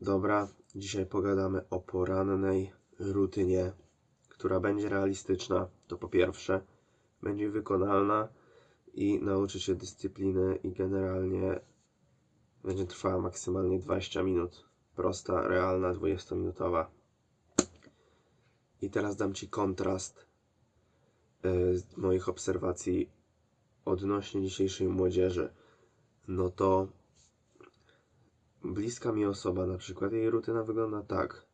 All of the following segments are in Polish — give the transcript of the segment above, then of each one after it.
Dobra, dzisiaj pogadamy o porannej rutynie, która będzie realistyczna. To po pierwsze, będzie wykonalna i nauczy się dyscypliny i generalnie będzie trwała maksymalnie 20 minut. Prosta, realna, 20-minutowa. I teraz dam Ci kontrast y, z moich obserwacji odnośnie dzisiejszej młodzieży. No to bliska mi osoba, na przykład jej rutyna wygląda tak,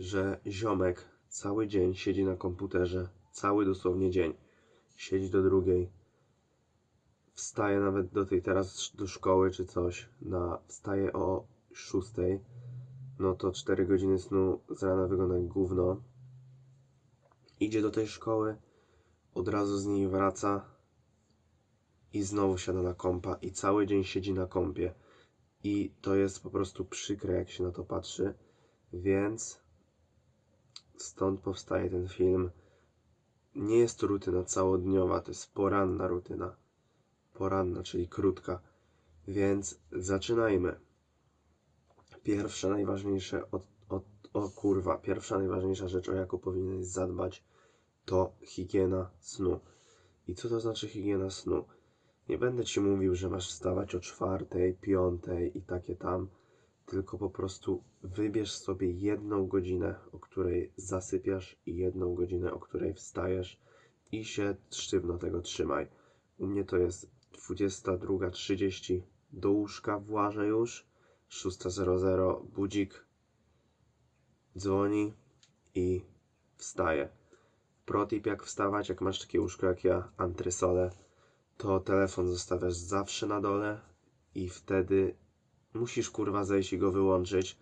że ziomek cały dzień siedzi na komputerze, cały dosłownie dzień, siedzi do drugiej, wstaje nawet do tej teraz do szkoły czy coś, na, wstaje o 6, no to 4 godziny snu z rana wygląda jak gówno, idzie do tej szkoły, od razu z niej wraca i znowu siada na kompa i cały dzień siedzi na kompie. I to jest po prostu przykre, jak się na to patrzy. Więc stąd powstaje ten film. Nie jest to rutyna całodniowa, to jest poranna rutyna. Poranna, czyli krótka. Więc zaczynajmy. Pierwsza, najważniejsza, o, o, o kurwa, pierwsza, najważniejsza rzecz, o jaką powinieneś zadbać, to higiena snu. I co to znaczy higiena snu? Nie będę ci mówił, że masz wstawać o czwartej, piątej i takie tam, tylko po prostu wybierz sobie jedną godzinę, o której zasypiasz i jedną godzinę, o której wstajesz i się sztywno tego trzymaj. U mnie to jest 22.30 do łóżka włażę już, 6.00 budzik dzwoni i wstaję. Protip jak wstawać, jak masz takie łóżko jak ja, antresole, to telefon zostawiasz zawsze na dole i wtedy musisz kurwa zejść i go wyłączyć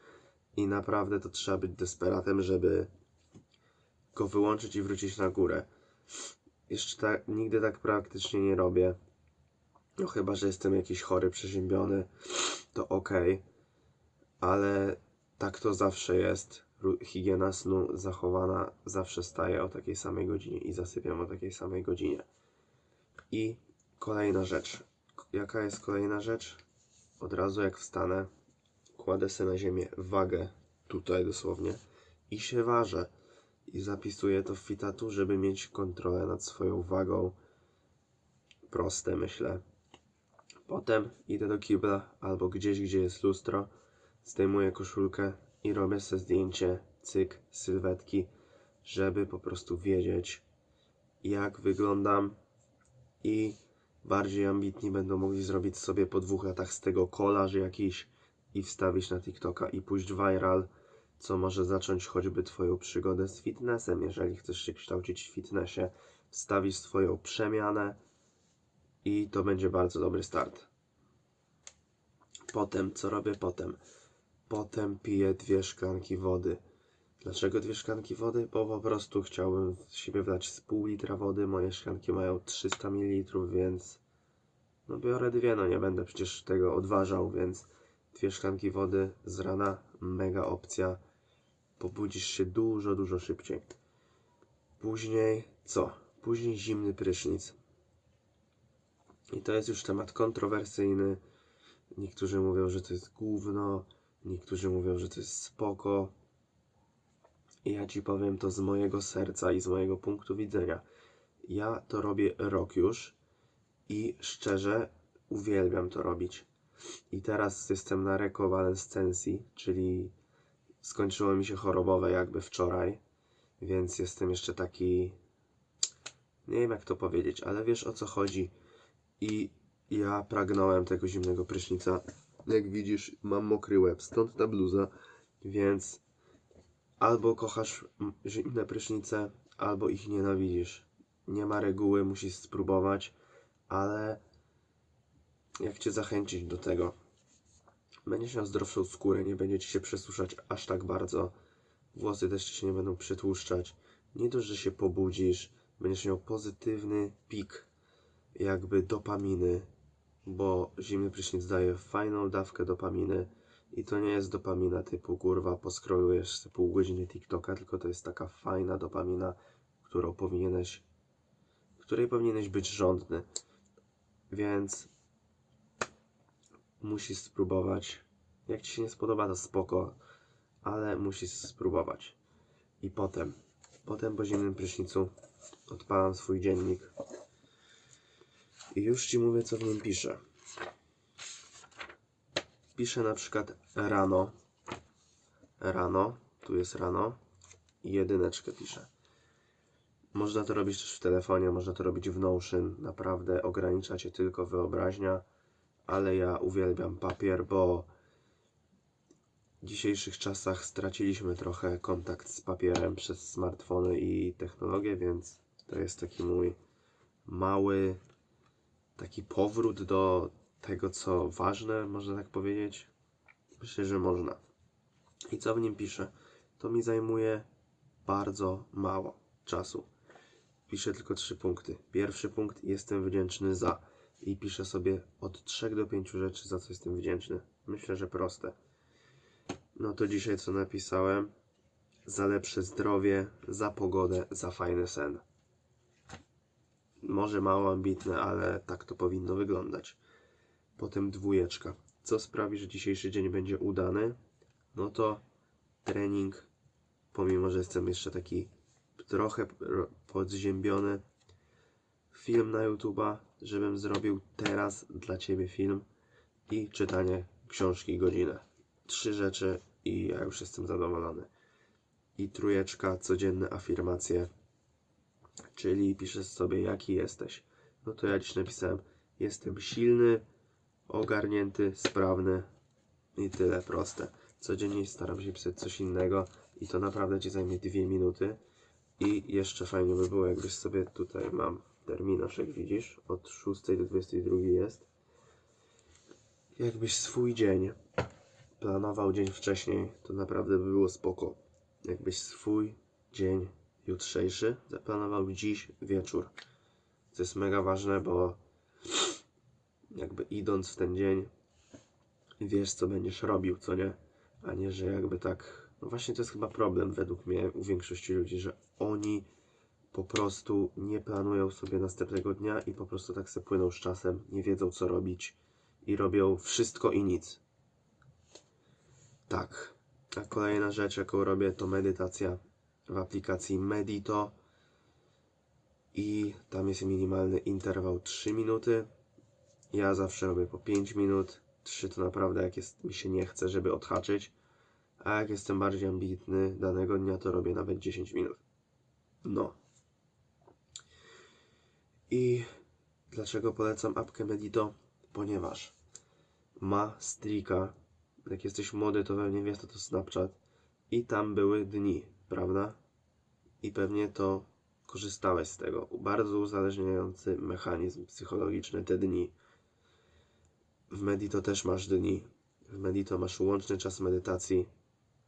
i naprawdę to trzeba być desperatem, żeby go wyłączyć i wrócić na górę. Jeszcze tak, nigdy tak praktycznie nie robię. No chyba, że jestem jakiś chory, przeziębiony, to okej. Ale tak to zawsze jest. Higiena snu zachowana zawsze staje o takiej samej godzinie i zasypiam o takiej samej godzinie. I kolejna rzecz. Jaka jest kolejna rzecz? Od razu jak wstanę, kładę sobie na ziemię wagę, tutaj dosłownie, i się ważę. I zapisuję to w fitatu, żeby mieć kontrolę nad swoją wagą. Proste, myślę. Potem idę do kibla albo gdzieś, gdzie jest lustro, zdejmuję koszulkę i robię sobie zdjęcie, cyk, sylwetki, żeby po prostu wiedzieć, jak wyglądam i bardziej ambitni będą mogli zrobić sobie po dwóch latach z tego kolaż jakiś i wstawić na TikToka i pójść viral, co może zacząć choćby Twoją przygodę z fitnessem. Jeżeli chcesz się kształcić w fitnessie, wstawisz swoją przemianę i to będzie bardzo dobry start. Potem, co robię potem? Potem piję dwie szklanki wody. Dlaczego dwie szklanki wody? Bo po prostu chciałbym z siebie wlać z pół litra wody. Moje szklanki mają 300 ml, więc no biorę dwie, no nie będę przecież tego odważał, więc dwie szklanki wody z rana, mega opcja. Pobudzisz się dużo, dużo szybciej. Później co? Później zimny prysznic. I to jest już temat kontrowersyjny. Niektórzy mówią, że to jest gówno, niektórzy mówią, że to jest spoko. Ja ci powiem to z mojego serca i z mojego punktu widzenia. Ja to robię rok już i szczerze uwielbiam to robić. I teraz jestem na rekonwalescencji, czyli skończyło mi się chorobowe jakby wczoraj, więc jestem jeszcze taki. Nie wiem jak to powiedzieć, ale wiesz o co chodzi. I ja pragnąłem tego zimnego prysznica. Jak widzisz, mam mokry łeb, stąd ta bluza, więc albo kochasz mm, zimne prysznice, albo ich nienawidzisz. Nie ma reguły, musisz spróbować, ale jak cię zachęcić do tego? Będziesz miał zdrowszą skórę, nie będzie ci się przesuszać aż tak bardzo. Włosy też ci się nie będą przetłuszczać. Nie dość, że się pobudzisz, będziesz miał pozytywny pik jakby dopaminy, bo zimny prysznic daje fajną dawkę dopaminy i to nie jest dopamina typu kurwa poskrolujesz sobie pół godziny TikToka, tylko to jest taka fajna dopamina, którą powinieneś, której powinieneś być żądny. Więc musisz spróbować. Jak ci się nie spodoba, to spoko, ale musisz spróbować. I potem, potem po zimnym prysznicu odpalam swój dziennik i już ci mówię, co w nim piszę. Piszę na przykład rano, rano, tu jest rano i jedyneczkę piszę. Można to robić też w telefonie, można to robić w Notion. Naprawdę ogranicza cię tylko wyobraźnia, ale ja uwielbiam papier, bo w dzisiejszych czasach straciliśmy trochę kontakt z papierem przez smartfony i technologię, więc to jest taki mój mały taki powrót do tego, co ważne, można tak powiedzieć. Myślę, że można. I co w nim piszę? To mi zajmuje bardzo mało czasu. Piszę tylko trzy punkty. Pierwszy punkt jestem wdzięczny za i piszę sobie od 3 do 5 rzeczy, za co jestem wdzięczny. Myślę, że proste. No to dzisiaj co napisałem? Za lepsze zdrowie, za pogodę, za fajny sen. Może mało ambitne, ale tak to powinno wyglądać. Potem dwójeczka. Co sprawi, że dzisiejszy dzień będzie udany? No to trening, pomimo że jestem jeszcze taki trochę ro- podziębiony. Film na YouTube'a, żebym zrobił teraz dla Ciebie film i czytanie książki godzinę. Trzy rzeczy i ja już jestem zadowolony. I trójeczka, codzienne afirmacje, czyli piszesz sobie jaki jesteś. No to ja dziś napisałem, jestem silny, ogarnięty, sprawny i tyle proste. Codziennie staram się pisać coś innego i to naprawdę Ci zajmie dwie minuty. I jeszcze fajnie by było, jakbyś sobie tutaj mam terminarz, jak widzisz, od 6 do 22 jest. Jakbyś swój dzień planował dzień wcześniej, to naprawdę by było spoko. Jakbyś swój dzień jutrzejszy zaplanował dziś wieczór. To jest mega ważne, bo jakby idąc w ten dzień, wiesz co będziesz robił, co nie? A nie, że jakby tak. No właśnie to jest chyba problem według mnie u większości ludzi, że oni po prostu nie planują sobie następnego dnia i po prostu tak se płyną z czasem, nie wiedzą co robić i robią wszystko i nic. Tak. A kolejna rzecz, jaką robię, to medytacja w aplikacji Medito. I tam jest minimalny interwał 3 minuty. Ja zawsze robię po 5 minut. 3 to naprawdę jak jest, mi się nie chce, żeby odhaczyć. A jak jestem bardziej ambitny danego dnia, to robię nawet 10 minut. No. I dlaczego polecam apkę Medito? Ponieważ ma strika. Jak jesteś młody, to pewnie wiesz, to to Snapchat. I tam były dni, prawda? I pewnie to korzystałeś z tego. Bardzo uzależniający mechanizm psychologiczny te dni. W Medito też masz dni. W Medito masz łączny czas medytacji,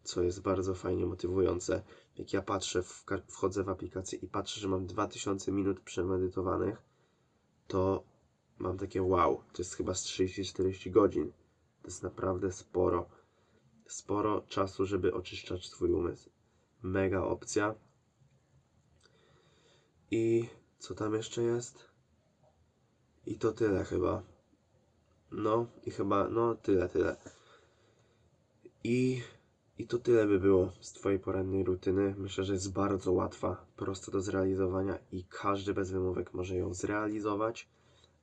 co jest bardzo fajnie motywujące. Jak ja patrzę, wchodzę w aplikację i patrzę, że mam 2000 minut przemedytowanych, to mam takie wow, to jest chyba z 30-40 godzin. To jest naprawdę sporo. Sporo czasu, żeby oczyszczać swój umysł. Mega opcja. I co tam jeszcze jest? I to tyle chyba. No i chyba, no tyle, tyle. I, I to tyle by było z Twojej porannej rutyny. Myślę, że jest bardzo łatwa, prosta do zrealizowania i każdy bez wymówek może ją zrealizować.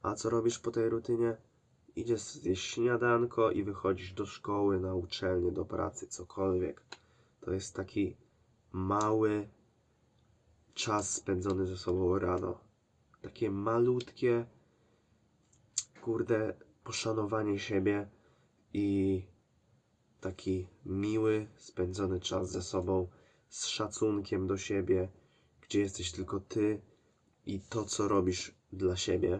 A co robisz po tej rutynie? Idziesz zjeść śniadanko i wychodzisz do szkoły, na uczelnię, do pracy, cokolwiek. To jest taki mały czas spędzony ze sobą rano. Takie malutkie, kurde, poszanowanie siebie i taki miły, spędzony czas ze sobą, z szacunkiem do siebie, gdzie jesteś tylko ty i to, co robisz dla siebie.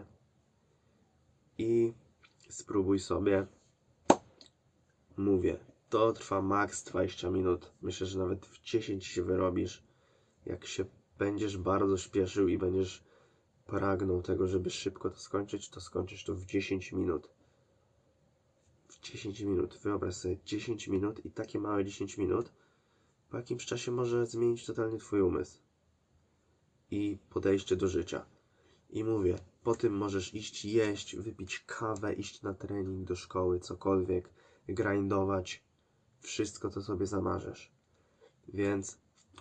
I spróbuj sobie. Mówię, to trwa maks 20 minut. Myślę, że nawet w 10 się wyrobisz. Jak się będziesz bardzo śpieszył i będziesz pragnął tego, żeby szybko to skończyć, to skończysz to w 10 minut. W 10 minut. Wyobraź sobie 10 minut i takie małe 10 minut po jakimś czasie może zmienić totalnie Twój umysł i podejście do życia. I mówię, po tym możesz iść jeść, wypić kawę, iść na trening do szkoły, cokolwiek. grindować wszystko, co sobie zamarzysz. Więc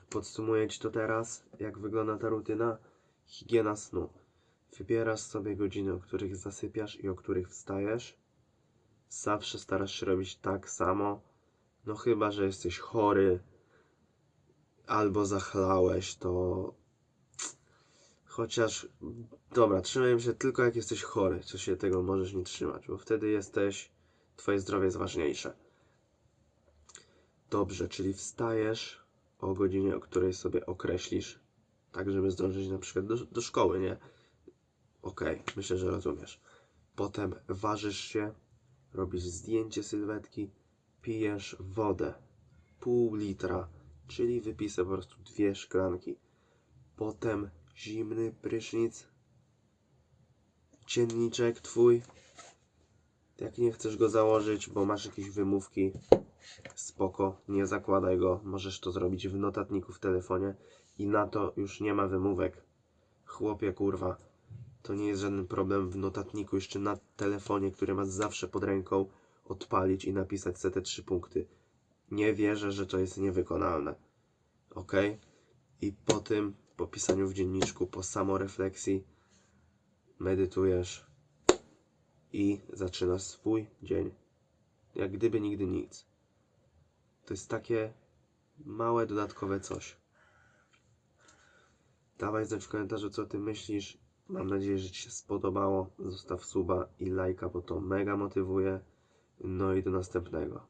podsumuję Ci to teraz, jak wygląda ta rutyna. Higiena snu. Wybierasz sobie godziny, o których zasypiasz i o których wstajesz. Zawsze starasz się robić tak samo. No chyba, że jesteś chory albo zachlałeś, to chociaż dobra, trzymaj się tylko jak jesteś chory, co się tego możesz nie trzymać, bo wtedy jesteś, twoje zdrowie jest ważniejsze. Dobrze, czyli wstajesz o godzinie, o której sobie określisz, tak żeby zdążyć na przykład do, do szkoły, nie? Okej, myślę, że rozumiesz. Potem ważysz się, robisz zdjęcie sylwetki, pijesz wodę, pół litra, czyli wypisę po prostu dwie szklanki. Potem zimny prysznic, dzienniczek twój. Jak nie chcesz go założyć, bo masz jakieś wymówki, spoko, nie zakładaj go. Możesz to zrobić w notatniku w telefonie i na to już nie ma wymówek. Chłopie, kurwa, to nie jest żaden problem w notatniku, jeszcze na telefonie, który masz zawsze pod ręką, odpalić i napisać sobie te trzy punkty. Nie wierzę, że to jest niewykonalne. Ok? I po tym, po pisaniu w dzienniczku, po samorefleksji, medytujesz i zaczynasz swój dzień. Jak gdyby nigdy nic. To jest takie małe, dodatkowe coś. Dawaj znać w komentarzu, co ty myślisz. Mam nadzieję, że ci się spodobało. Zostaw suba i lajka, bo to mega motywuje. No i do następnego.